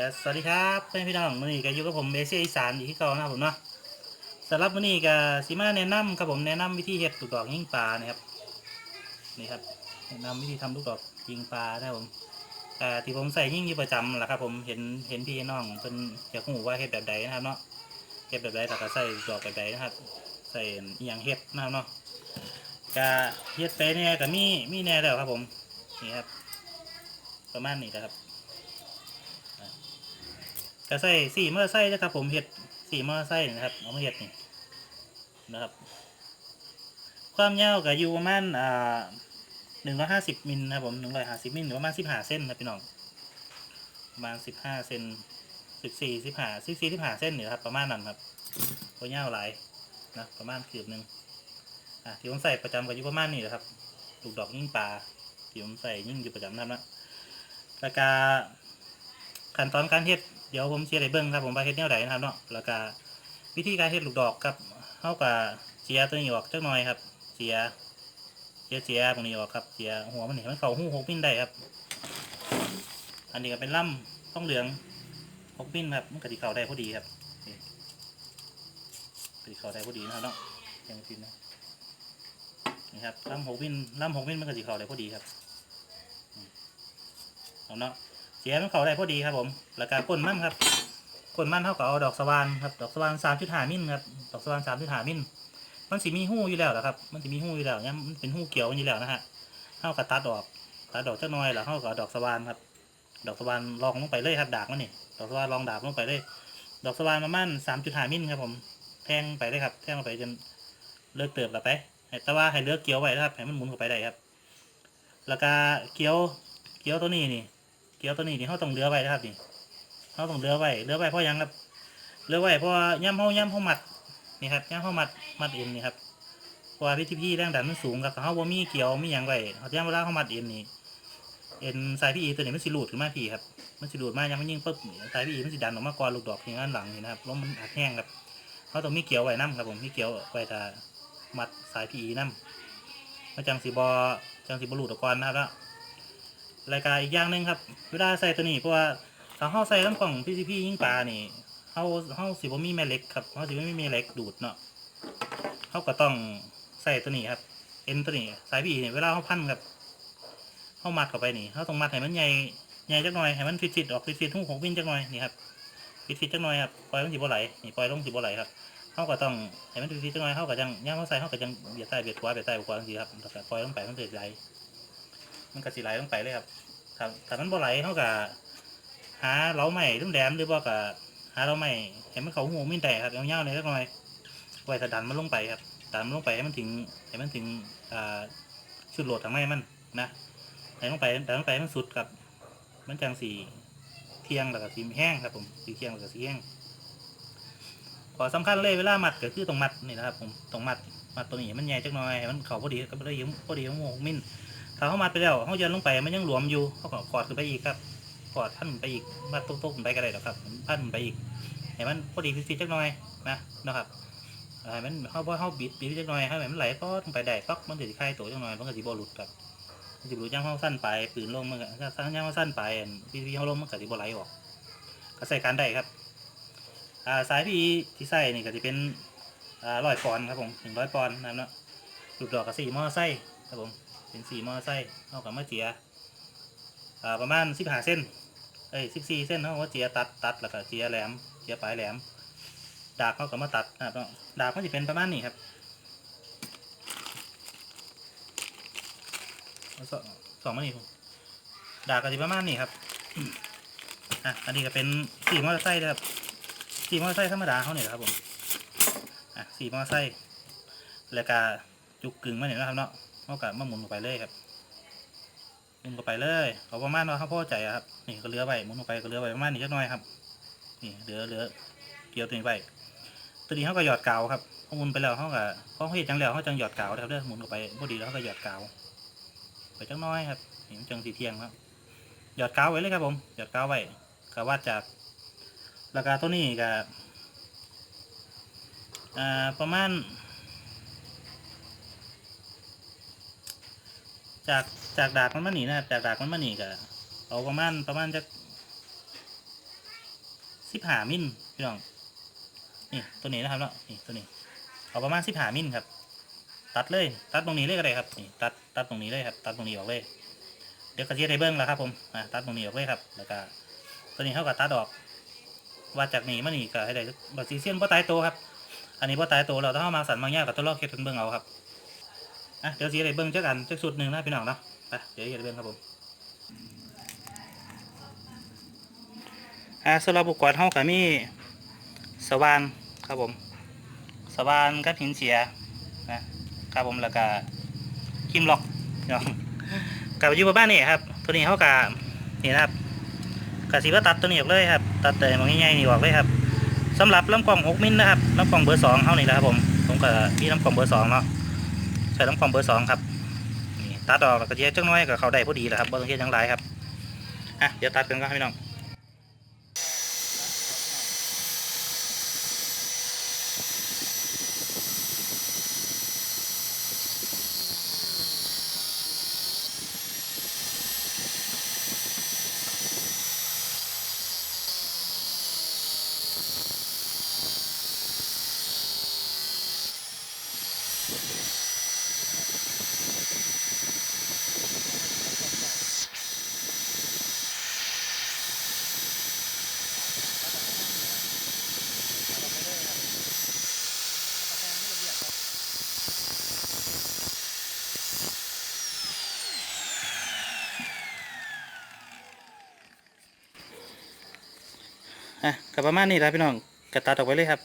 สวัสดีครับเพื่อนพี่น้องมื่อนี้ก็อยู่กับผมเอเชียอีสานอีกที่เก่านะครับผมเนาะสำหรับมื่อนี้ก็สิมาแนะนำครับผมแนะนำวิธีเฮ็ดลูกดอกยิงปลานะครับนี่ครับแนะนำวิธีทำลูกดอกยิงปลานะครับผมอ่าที่ผมใส่ยิงอยู่ประจำแหละครับผมเห็นเห็นพี่น้องเพิ่นอยากรู้ว่าเฮ็ดแบบใดนะครับเนาะเฮ็ดแบบใดแล้วก็ใส่ลูกดอกแบบใดนะครับ ใส่อหย่างเฮ็ดนะครับเนาะก็เฮ็ดไปเนี่ยก็มีมีแน่แล้วครับผมนี่ครับประมาณนี้นะครับ ก็ใส่สี่มอเตอไซค์นะครับผมเห็ดสี่มอเตอไซค์นะครับเอามาเห็ดนี่นะครับ ความยาวก็อยู่ประมาณอ่าหนึ่งร้อยห้าสิบมิลนะครับผมหนึ่งร้อยห้าสิบมิลหรือประมาณสิบห้าเส้นนะพี่น้องประมาณสิบห้าเซนสิบสี่สิบห้าสิบสี่สิบห้าเส้นนี่ครับประมาณนั้นครับตัวยาวหลายนะประมาณเกือบหนึ่งอะที่ผมใส่ประจำก็อยู่ประมาณนี้แหละครับลูกดอกยิ่งปลาที่ผมใส่ยิ่งอยู่ประจำนะครับนะแล้วก็ขั้นตอนการเฮ็ด เดี๋ยวผมเชียร์ให้เบิ้งครับผมว่าเฮ็ดแนวใดนะครับเนาะแล้วก็วิธีการเฮ็ดลูกดอกครับเฮากับเจียตัวนี้ออกจักหน่อยครับเจียเจียเจียตรงนี้ออกครับเจียหัวมันนี่มันเข้าหูหกปิ้นได้ครับ อันนี้ก็เป็นล่ำต้องเหลืองหกปิ้นครับมันก็สิเข้าได้พอดีครับนี่ก็สิเข้าได้พอดีนะครับเนาะยังปิ้นนะนี่ครับล่ำหกปิ้นล่ำหกปิ้นมันก็สิเข้าได้พอดีครับเอาเนาะ เสียมันเขาได้พอดีครับผม แล้วก็ก้นมั่นครับก้นมั่นเท่ากับเอาดอกสว่านครับ ดอกสว่านสามจุดห้ามิลครับ ดอกสว่านสามจุดห้ามิลมันสิมีหู้อยู่แล้วแหละครับ มันสิมีหู้อยู่แล้วเนี่ยมันเป็นหู้เกี่ยวอยู่แล้วนะฮะเท่ากับตัดออก ตัดดอกเจักน้อยแล้วเท่ากับดอกสว่านครับ ดอกสว่านลองลงไปเลยครับดากมันนี่ดอกสว่านลองดากลงไปเลย ดอกสว่านประมาณสามจุดห้ามิลครับผม แทงไปเลยครับ แทงไปจนเลิกเติบแล้วไป แต่ว่าให้เลือกเกี่ยวไว้นะครับ ให้มันหมุนเข้าไปได้ครับ แล้วก็เกี่ยว เกี่ยวตัวนี้นี่ เกี่ยวตัวนี้นี่เขาต้องเลือไว้นะครับนี่เขาต้องเลือไว้เลือไว้เพราะยังครับเลือไว้เพราะย่ำเขาย่ำเขาหมัดนี่ครับย่ำเขาหมัดมัดเอ็นนี่ครับเพราะว่าวิธีพี่แรงดันมันสูงครับแต่เขาบ่มีเกี่ยวมียังไว้เขาย่ำเวลาเขาหมัดเอ็นนี่เอ็นสายพี่อีตัวนี้มันสิหลุดขึ้นมาพี่ครับมันสิหลุดมายังไมันยิงปุ๊บสายพี่อีมันสิดันออกมาก่อนลูกดอกที่ด้านหลังนี่นะครับแล้วมันอัดแห้งครับเขาต้องมีเกี่ยวไว้น้ำครับผมมีเกี่ยวไว้ถ้ามัดสายพี่อีน้ำมาจังสีบอจังสีบหลุดออกก่อนนะครับแล้ว รายการอีกอย่างหนึ่งครับ เวลาใส่ตัวนี้เพราะว่าถ้าเฮาใส่ลำกล่องพี่พี่ยิงปลานี่เฮาเฮาสิบ่มีแม่เหล็กครับเฮาสิบ่มีแม่เหล็กดูดเนาะเฮาก็ต้องใส่ตัวนี้ครับ เอ็นตัวนี้สายพี่เนี่ยเวลาเฮาพันครับเฮามัดเข้าไปนี่เฮาต้องมัดให้มันใหญ่ใหญ่จักหน่อยให้มันฟิตๆออกฟิตๆหูหกวินจักหน่อยนี่ครับฟิตๆจักหน่อยครับปล่อยมันสิบ่ไหลนี่ปล่อยลงสิบ่ไหลครับเฮาก็ต้องให้มันฟิตๆจักหน่อยเฮาก็จังย่างเฮาใส่เฮาก็จังเบียดใต้เบียดขวาเบียดใต้เบียดขวาจังซี่ครับปล่อยลงไปมันสิไหลมันก็สิไหลลงไปเลยครับ ถ้าถ้ามันบ่ไหลเขาก็หาเหลาใหม่แหลมหรือว่าก็หาเหลาใหม่ให้มันเขาหูมินแต่ครับยาวๆเลยสักหน่อยไว้ถ้าดันมันลงไปครับดันมันลงไปให้มันถึงให้มันถึงอ่าชุดโหลดทางในมันนะให้ลงไปดันลงไปให้มันสุดครับ มันจังสีเที่ยงแล้วก็สีแห้งครับผมสีเที่ยงแล้วก็สีแห้งขอสำคัญเลยเวลามัดก็คือตรงมัดนี่นะครับผมตรงมัดมัดตัวนี้มันใหญ่จักหน่อยมันเข่าพอดีก็ได้ยิ้มพอดีของหมูมิน ถ้าเขามัดไปแล้วเขายันลงไปมันยังหลวมอยู่เขาก็กอดขึ้นไปอีกครับกอดพันไปอีกมัดตุ๊กๆขึ้นไปก็ได้หรอกครับพันไปอีกให้มันพอดีฟิตๆจักหน่อยนะนะครับเอ่อให้มันเขาเขาบิดบิดจักหน่อยให้มันไหลป๊อดลงไปได้ป๊อกมันจะสิคลายตัวจักหน่อยมันก็สิบ่หลุดครับมันสิบ่หลุดย่างเขาสั้นไปปืนลงมันก็สั้นย่างเขาสั้นไปพี่พี่เขาลงมันก็สิบ่ไหลออกก็ใส่การได้ครับอ่าสายพี่ที่ใส่นี่ก็จะเป็นอ่าร้อยปอนด์ครับผมหนึ่งร้อยปอนด์นะครับเนาะหลูกดอกกับสี่มอไซค์ครับผม เป็นสีมอไซค์เอากับมาเจียอ่าประมาณสิบห้าเส้นเอ้ยสิบสี่เส้นเอาว่าเจียตัดตัดแล้วก็เจียแหลมเจียปลายแหลม ดาบเขาก็มาตัดนะครับดาบเขาจะเป็นประมาณนี้ครับสองสองมานี่ผมดาบก็จะประมาณนี้ครับอะอันนี้ก็เป็นสีมอไซค์นะครับสีมอไซค์ธรรมดาเขาเนี่ยครับผมอะสีมอไซค์แล้วก็จุกกึ่งมาเนี่ยนะครับเนาะ เขากับมาหมุนลงไปเลยครับหมุนลงไปเลยเขาประมาณว่าเขาพอใจครับนี่ก็เลื้อไปหมุนลงไปก็เลื้อไปประมาณนี้จักหน่อยครับนี่เหลือเหลือเกี่ยวตัวนี้ไปตัวนี้เขาก็หยอดกาวครับเขาหมุนไปแล้วเขาก็เขาเฮ็ดจังแล้วเขาจังหยอดกาวครับเด้อหมุนลงไปพอดีแล้วเขาก็หยอดกาวไปจังน้อยครับนี่มันจังสีเทียงครับหยอดกาวไว้เลยครับผมหยอดกาวไว้ก็วัดจากราคาตัวนี้ก็อ่าประมาณ จากจากดากมันมาหนีนะครับจากดากมันมาหนีก็เอาประมาณประมาณจะสิบหามิลพี่น้องนี่ตัวนี้นะครับเนาะนี่ตัวนี้เอาประมาณสิบหามิลครับ ตัดเลย ตัดตรงนี้เลยก็ได้ครับนี่ตัดตัดตรงนี้เลยครับ ตัดตรงนี้ออกเลย เดี๋ยวกระเทียมไดเบิ้งแล้วครับผมอ่าตัดตรงนี้ออกเลยครับ แล้วก็ตัวนี้เท่ากับตัดออกว่าจากนี้มานี่ก็ให้ได้บัตซีเซียนบ่ตายโตวครับ อันนี้บ่ตายโตวเราต้องเอามาสั่นบางอย่างกับตัวลอกเก็บเป็นเบิ้งเอาครับ อะเดี๋ยวสีอะได้เบิ้งเจักอันจักสุดหนึ่งนะพี่น้องเนาะไปเดี๋ยวจะเบิ้งครับผมอ่าสำหรับอุปกรณ์เฮาก็มีสว่านครับผมสว่านกับหินเสียนะครับผมแล้วก็คิมล็อกพี่น้องกับอยู่บ้านนี่ครับตัวนี้เขากับนี่นะครับกับสีว่าตัดตัวนี้ออกเลยครับตัดแต่มองง่ายๆนี่ออกเลยครับสำหรับลำกล่อง6มิลนะครับลำกล่องเบอร์สองเขานี่นะครับผมผมก็มีลำกล่องเบอร์สองเนาะ ส่ลำกล่องเบอร์สองครับนี่ตัดออกแล้วก็เทียจังน้อยกับเขาได้พอดีแหละครับเบองเทียจังไรครับอะเดี๋ยวตัดกันก็พี่น้อง กับประมาณนี้แหละพี่น้องกระตัดออกไปเลยครับ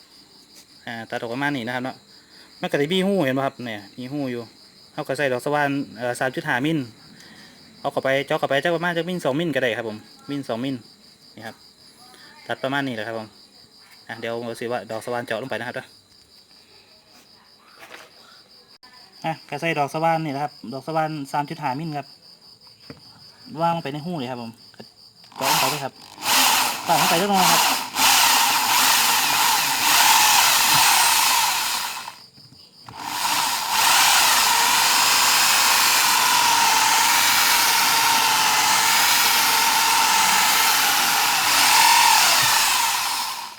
อ่าตัดออกประมาณนี้นะครับเนาะมันก็จะมีหูเห็นป่ะครับเนี่ยมีหูอยู่เขาก็ใส่ดอกสว่านเอ่อสามจุดห้ามิลเอาเข้าไปเจาะเข้าไปจักประมาณจักมิลสองมิลก็ได้ครับผมมิลสองมิลนี่ครับตัดประมาณนี้แหละครับผมอะเดี๋ยวเราสิว่าดอกสว่านเจาะลงไปนะครับด้ออะก็ใส่ดอกสว่านนี่นะครับ ดอกสว่านสามจุดห้ามิลครับวางลงไปในหูเลยครับผมเจาะลงไปเลยครับตัดลงไปเล็กน้อยครับ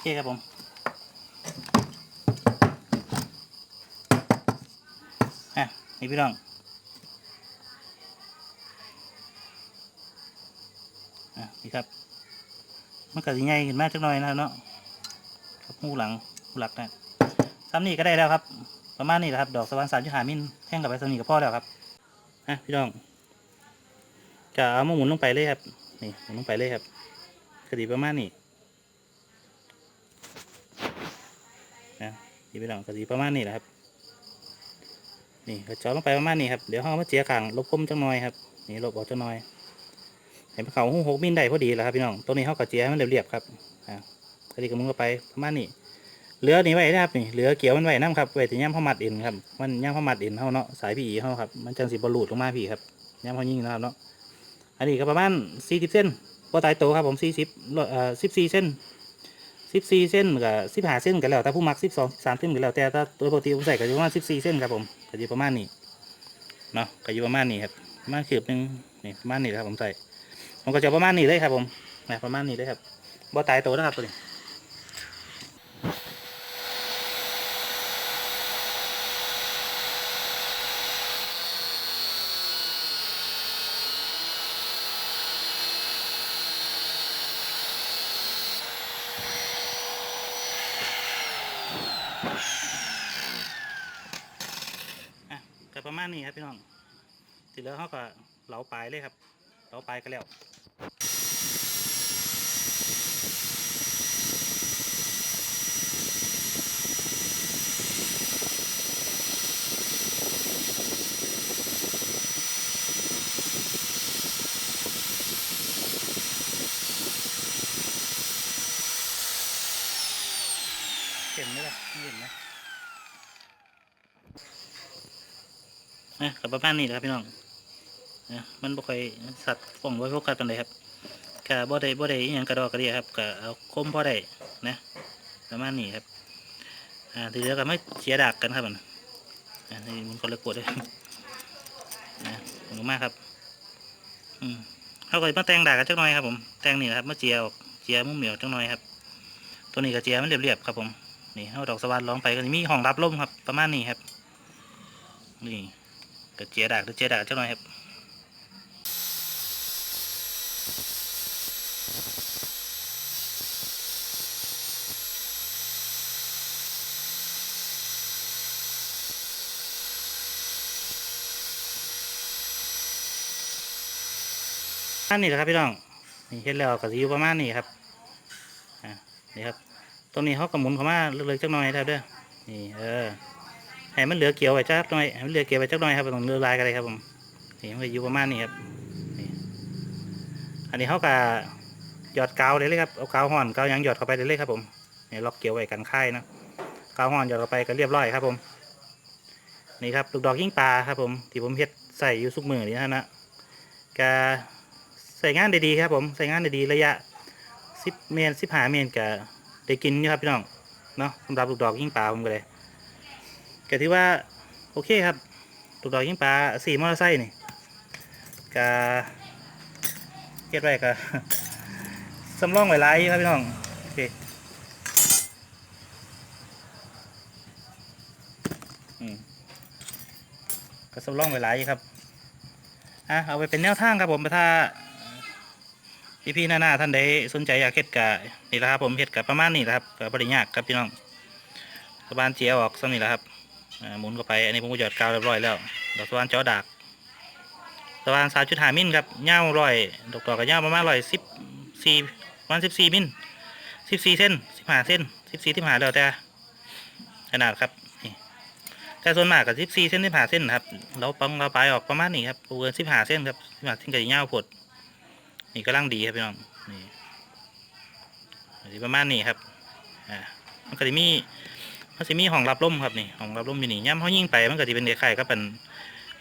เคครับผมอะนี่พี่น้องอะนี่ครับมันก็สิใหญ่ขึ้นมากจักหน่อยนะเนาะครับหูหลังหูหลักนะซ้ำนี่ก็ได้แล้วครับ ประมาณนี้แหละครับ ดอกสว่านสามจุดหามิลแท่งกับไปสำนีกับพ่อแล้วครับอะพี่น้องจะเอามาหมุนลงไปเลยครับ นี่หมุนลงไปเลยครับกระดีประมาณนี้ี่พี่น้องกระสีประมาณนี้แหละครับ นี่ก็เจาะลงไปประมาณนี้ครับ เดี๋ยวห้องมาเจียขังลบคมจังหน่อยครับ นี่ลบออกจังหน่อย เห็นเขาหูหกมิลได้พอดีแล้วครับพี่น้อง ตัวนี้เขากระเจียให้มันเรียบๆครับ อ่ากระดีกับมึงก็ไปประมาณนี้เหลือนี่ไว้นะครับนี่เหลือเกี่ยวมันไว้น้ำครับไว้ที่ย่ำพ่อมัดเอ็นครับมันย่ำพ่อมัดเอ็นเขาเนาะสายผีเขาครับมันจังสีบอลูดลงมาพี่ครับย่ำพ่อยิ่งนะครับเนาะอันนี้ก็ประมาณสี่สิบเส้นพอตายโตครับผมสี่สิบเอ่อสิบสี่เส้น สิบสี่เส้นกับสิบห้าเส้นกันแล้วแต่ผู้มักสิบสองสามเส้นกันแล้วแต่ถ้าตัวปกติผมใส่ก็อยู่ประมาณสิบสี่เส้นครับผมก็อยู่ประมาณนี้เนาะก็อยู่ประมาณนี้ครับประมาณคืบหนึ่งนี่ประมาณนี้ครับผมใส่ผมก็จะประมาณนี้เลยครับผมนะประมาณนี้เลยครับบ่ตายโตนะครับตัวนี้ อะก็ประมาณนี้ครับพี่น้องทีเหลือเขาก็เหลาปลายเลยครับเหลาปลายกันแล้ว เห็นไหมล่ะไม่เห็นนะ นะกับประมาณนี้แหละครับพี่น้องนะมันบ่ค่อยสัตว์ฟ่องไว้พวกกันปานใดครับกะบ่ได้บ่ได้ยังกระดอกกระเดียครับกะเอาคมพอได้นะประมาณนี้ครับอ่าทีเหลือก็ไม่เสียดากกันครับมันอ่านี่มันคนละกดเลยนะขอบคุณมากครับ อืมเขาก็มาแต่งดากกันจักหน่อยครับผมแต่งนี่แหละครับมาเจียออกเจียมุมเหมียวจักหน่อยครับ ตัวนี้กระเจียมันเรียบๆครับผมนี่เอาดอกสวัสดร้องไปก็จะมีห้องรับลมครับ ประมาณนี้ครับนี่ กระเจียดากหรือเจียดากเจ้าหน่อยครับอันนี้แหละครับพี่น้องนี่เห็นแล้วก็สิอยู่ประมาณนี้ครับอ่านี่ครับตรงนี้เขาก็หมุนเข้ามาเล็กๆจักหน่อยนะครับเด้อนี่เออ ให้มันเหลือเกี่ยวไว้จักหน่อยให้มันเหลือเกี่ยวไว้จักหน่อยครับบ่ต้องเลือลายกันเลยครับผมนี่มันอยู่ประมาณนี้ครับนี่อันนี้เขาก็หยอดกาวเลยเลยครับเอากาวห่อนกาวยังหยอดเข้าไปเลยเลยครับผมนี่ล็อกเกี่ยวไว้กันค่ายนะกาวห่อนหยอดเข้าไปก็เรียบร้อยครับผมนี่ครับลูกดอกยิ่งปลาครับผมที่ผมเฮ็ดใส่อยู่ซุกมือนี่นะนะก็ใส่งานได้ดีครับผมใส่งานได้ดีระยะสิบเมตรสิบห้าเมตรก็ได้กินอยู่ครับพี่น้องเนาะสำหรับลูกดอกยิ่งปลาผมก็เลย ก็ถือว่าโอเคครับลูกดอกยิงปลาสี่มอเตอร์ไซค์นี่ก็เก็บไว้ก็สำรองไว้หลายครับพี่น้องโอเคอืมก็สำรองไว้หลายครับอะเอาไปเป็นแนวทางครับผมถ้าพี่พี่ๆหน้าๆท่านใดสนใจอยากเฮ็ดกะนี่แหละครับผมเฮ็ดกะประมาณนี้แหละครับกับริยากครับพี่น้องสะบานเจียวออกสักนี่แหละครับ หมุนเข้าไป อันนี้ผมก็หยอดกาวเรียบร้อยแล้ว ดอกสะบานเจาะดากสะบานสามจุดห้ามิลครับเงาวร้อยดอกดอกกับเงาประมาณร้อยสิบสี่ประมาณสิบสี่มิลสิบสี่เส้นสิบห้าเส้นสิบสี่ที่ห้าแล้วแต่ขนาดครับนี่แต่ส่วนมากกับสิบสี่เส้นสิบห้าเส้นครับเราปังเราปลายออกประมาณนี้ครับเกินสิบห้าเส้นครับสิบห้าเส้นกับเงาผดนี่กำลังดีครับพี่น้องนี่ประมาณนี้ครับอ่ามันก็จะมี มันจะมีห้องรับลมครับนี่ห้องรับลมอยู่นี่ย่ำเขายิ่งไปมันก็จะเป็นเด็กไข่ก็เป็น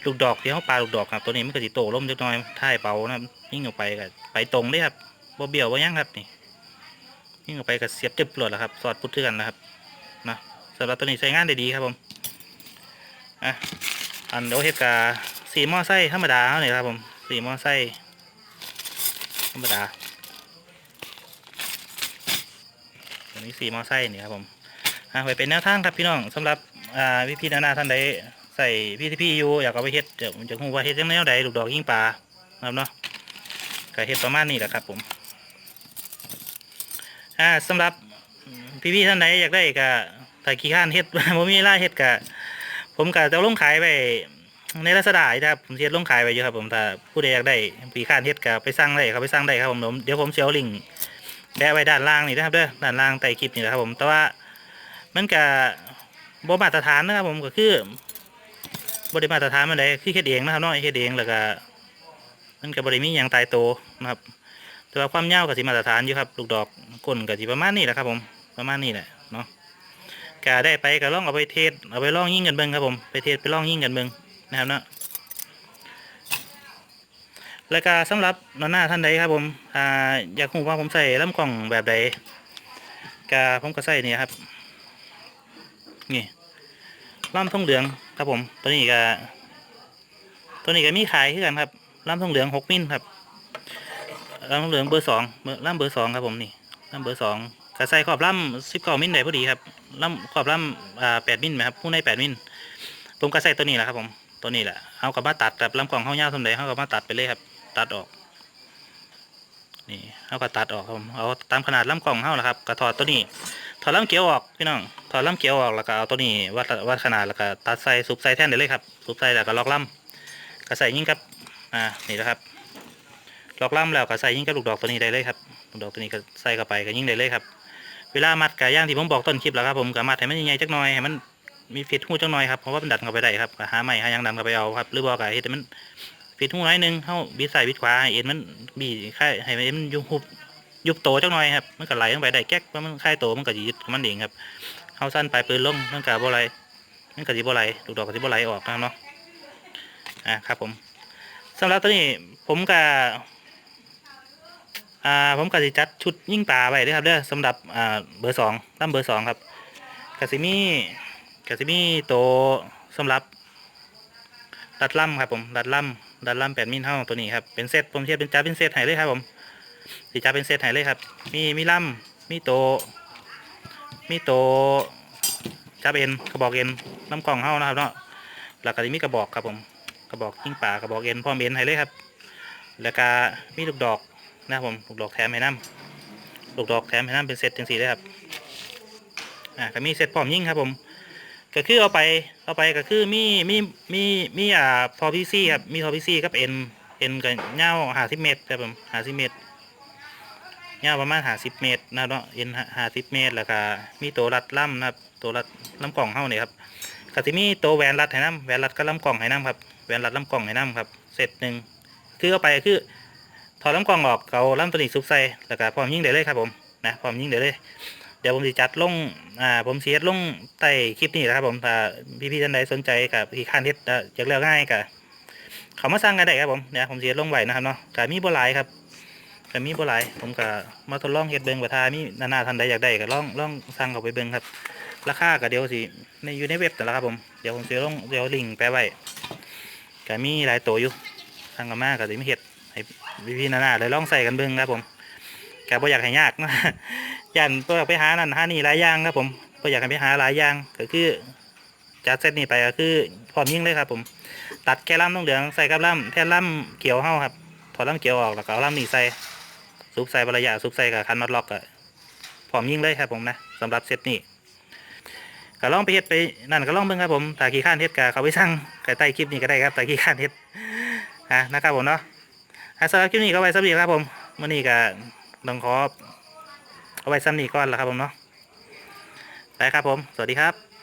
ลูกดอกที่เขาปลาลูกดอกครับตัวนี้มันก็จะโตล่มเล็กน้อยท้ายเป่านะครับยิ่งออกไปก็ไปตรงเลยครับบ่เบี้ยวบ่ยั้งครับนี่ยิ่งออกไปก็เสียบจึบหลดแล้วครับสอดพุทเทือนนะครับนะสำหรับตัวนี้ใช้งานได้ดีครับผมอะอันเดี๋ยวเฮกาสีหม้อไส้ธรรมดาเนี่ยครับผมสีหม้อไส้ธรรมดาตัวนี้สีหม้อไส้นี่ครับผม อ่าไว้เป็นแนวทางครับพี่น้องสำหรับอ่าพี่พี่นานาท่านใดใส่พี่ที่พี่อยู่อยากเอาไปเฮ็ดเดี๋ยวผมจะคงว่าเฮ็ดจังแนวใดลูกดอกยิ่งปลาครับเนาะก็เฮ็ดประมาณนี้แหละครับผมอ่าสำหรับพี่พี่ท่านใดอยากได้ก็ถ้าขี้ข้านเฮ็ดผมมีเวลาเฮ็ดก็ผมก็จะลงขายไปในลักษณะนี้ครับผมเฮ็ดลงขายไปอยู่ครับผมถ้าผู้ใดอยากได้พี่ข้านเฮ็ดก็ไปสั่งได้ครับไปสั่งได้ครับผมเดี๋ยวผมสิเอาลิงแปะไว้ด้านล่างนี่นะครับเด้อด้านล่างใต้คลิปนี่นะครับผมแต่ว่า มันก็บ่มาตรฐานนะครับผมก็คือบ่ได้มาตรฐานมันได้คือเฮ็ดเองนะครับเนาะเฮ็ดเองแล้วก็มันก็บ่ได้มีหยังตายโตนะครับ แต่ว่าความยาวก็สิมาตรฐานอยู่ครับลูกดอกก้นก็สิประมาณนี้แหละครับผมประมาณนี้แหละเนาะก็ได้ไปก็ล่องเอาไปเทสเอาไปล่องยิ่งกันเบิ่งครับผมไปเทสไปล่องยิ่งกันเบิ่งนะครับเนาะแล้วก็สำหรับนอนหน้าท่านใดครับผมอ่าอยากรู้ว่าผมใส่ลำกล้องแบบใดก็ผมก็ใส่นี่ครับ นี่ล่ำทองเหลืองครับผม ตัวนี้ก็ตัวนี้ก็มีขายคือกันครับล่ำทองเหลืองหกมิลครับล่ำทองเหลืองเบอร์สองเบอร์ล่ำเบอร์สองครับผมนี่ล่ำเบอร์สองกระใส่ขอบล่ำสิบเก้ามิลได้พอดีครับล่ำขอบล่ำอ่าแปดมิลไหมครับผู้ในแปดมิลผมก็ใส่ตัวนี้แหละครับผมตัวนี้แหละเอากลับมาตัดแบบลำกล่องเข้ายาวสมเด็จเอากลับมาตัดไปเลยครับ ตัดออกนี่เอาก็ตัดออกครับผมเอาตามขนาดลำกล่องเท่าละครับกระถอดตัวนี้ ถอดลำเกียวออกพี่น้องถอดลำเกียวออกแล้วก็เอาตัวนี้วัดวัดขนาดแล้วก็ตัดใส่ซุปใส่แท่นได้เลยครับซุปใส่แล้วก็ล็อกลำก็ใส่ยิ่งกับอ่านี่นะครับล็อกลำแล้วก็ใส่ยิ่งกับลูกดอกตัวนี้ได้เลยครับลูกดอกตัวนี้ก็ใส่เข้าไปก็ยิ่งได้เลยครับ เวลามัดกับย่างที่ผมบอกต้นคลิปแล้วครับผมก็มัดให้มันใหญ่ๆจักหน่อยให้มันมีฟิตหูจักหน่อยครับเพราะว่ามันดันเข้าไปได้ครับหาไม้หายังดันเข้าไปเอาครับหรือบอกกับเฮ็ดให้มันฟิตหูน้อยนึงเข้าบิดซ้ายบิดขวาให้เอ็นมันบีค่ายให้มันยุบหุบ ยุบโตจักหน่อยครับมันก็ไหลลงไปได้แก๊กมันคลายโตมันก็ยึดมันเองครับเฮาสั้นปลายปืนลงมันก็บ่ไหลมันก็สิบ่ไหลลูกดอกก็สิบ่ไหลออกนะเนาะอ่าครับผมสำหรับตัวนี้ผมก็อ่าผมก็สิจัดชุดยิ่งปลาไว้ด้อครับเด้อสำหรับอ่าเบอร์สองตั้มเบอร์สองครับกสิมีกสิมีโตสำหรับดัดล่ำครับผมดัดล่ำดัดล่ำแปดมิลเท่าตัวนี้ครับเป็นเซตผมเทียบเป็นจ้าเป็นเซตให้เลยครับผม สีจะเป็นเซตไหนเลยครับ มีมีล่ำมีโต มีโตจับเอ็นกระบอกเอ็นน้ำกล่องเฮานะครับเนาะแล้วก็จะมีกระบอกครับผมกระบอกกิ้งป่ากระบอกเอ็นพร้อมเอ็นให้เลยครับ แล้วก็มีลูกดอกนะครับผมลูกดอกแถมให้น้ำลูกดอกแถมให้น้ำเป็นเซตจังสี่เลยครับอ่าก็มีเซตพร้อมยิงครับผมก็คือเอาไปเอาไปก็คือมีมีมีมีอ่าพอพีซีครับมีพอพีซีกับเอ็นเอ็นกับเงาหาสิเมตรครับผมหาสิเมตร ยาวประมาณหาสิบเมตรนะเนาะเอ็นหาสิบเมตรแล้วก็มีตัวรัดล่ำนะครับตัวรัดลำกล่องเฮาเนี่ยครับก็จะมีตัวแหวนรัดให้น้ำแหวนรัดก็ลำกล่องให้น้ำครับแหวนรัดลำกล่องให้น้ำครับเสร็จหนึ่งคือเอาไปคือถอดลำกล่องออกเอาลำตัวนี้ซุปใส่แล้วก็พร้อมยิงได้เลยครับผมนะพร้อมยิงได้เลยเดี๋ยวผมจะจัดลงอ่าผมเสียลงใต้คลิปนี้นะครับผมถ้าพี่ๆท่านใดสนใจกับที่ข้านเฮ็ดอะอยากเลือกง่ายกับเขามาสร้างกันได้ครับผมเนี่ยผมเสียลงไหวนะครับเนาะก็มีบ่หลายครับ ก็มีบ่หลาย ผมก็มาทดลองเฮ็ดเบิ่งว่าถ้ามีนานาท่านใดอยากได้ก็ลองลองสั่งเข้าไปเบิ่งครับ ราคาก็เดี๋ยวสิในอยู่ในเว็บแต่นละครับผมเดี๋ยวผมสิลงเดี๋ยวลิงก์แปไว้ก็มีหลายตัวอยู่สั่งกันมาก็สิมีเฮ็ดให้พี่ๆนานาได้ลองใส่กันเบิ่งครับผมก็บ่อยากให้ยากนะย่านบ่อยากไปหานั่นหานี่หลายอย่างครับผมบ่อยากให้ไปหาหลายอย่างก็คือจัดเซตนี้ไปก็คือพร้อมยิ่งเลยครับผม ตัดแค่ลำต้องเหลืองใส่กับลำแทนลำเขียวเฮาครับถอดลำเขียวออกแล้วก็เอาลำนี่ใส่ ซุปใส่บรยะซุปใส่กับคันน็อตล็อกอะพร้อมยิ่งเลยครับผมนะสำหรับเซตนี้ก็ลองไปเฮ็ดไปนั่นก็ลองเบิ่งครับผมตาขี้ข้านเฮ็ดกับเขาไปสั่งใต้คลิปนี้ก็ได้ครับตาขี้ข้านเฮ็ดอะนะครับผมเนาะอะสำหรับคลิปนี้ก็ไว้สำหรับครับผมมื้อนี้ก็ต้องขอเอาไว้ซ้ำนี้ก่อนละครับผมเนาะไปครับผม สวัสดีครับ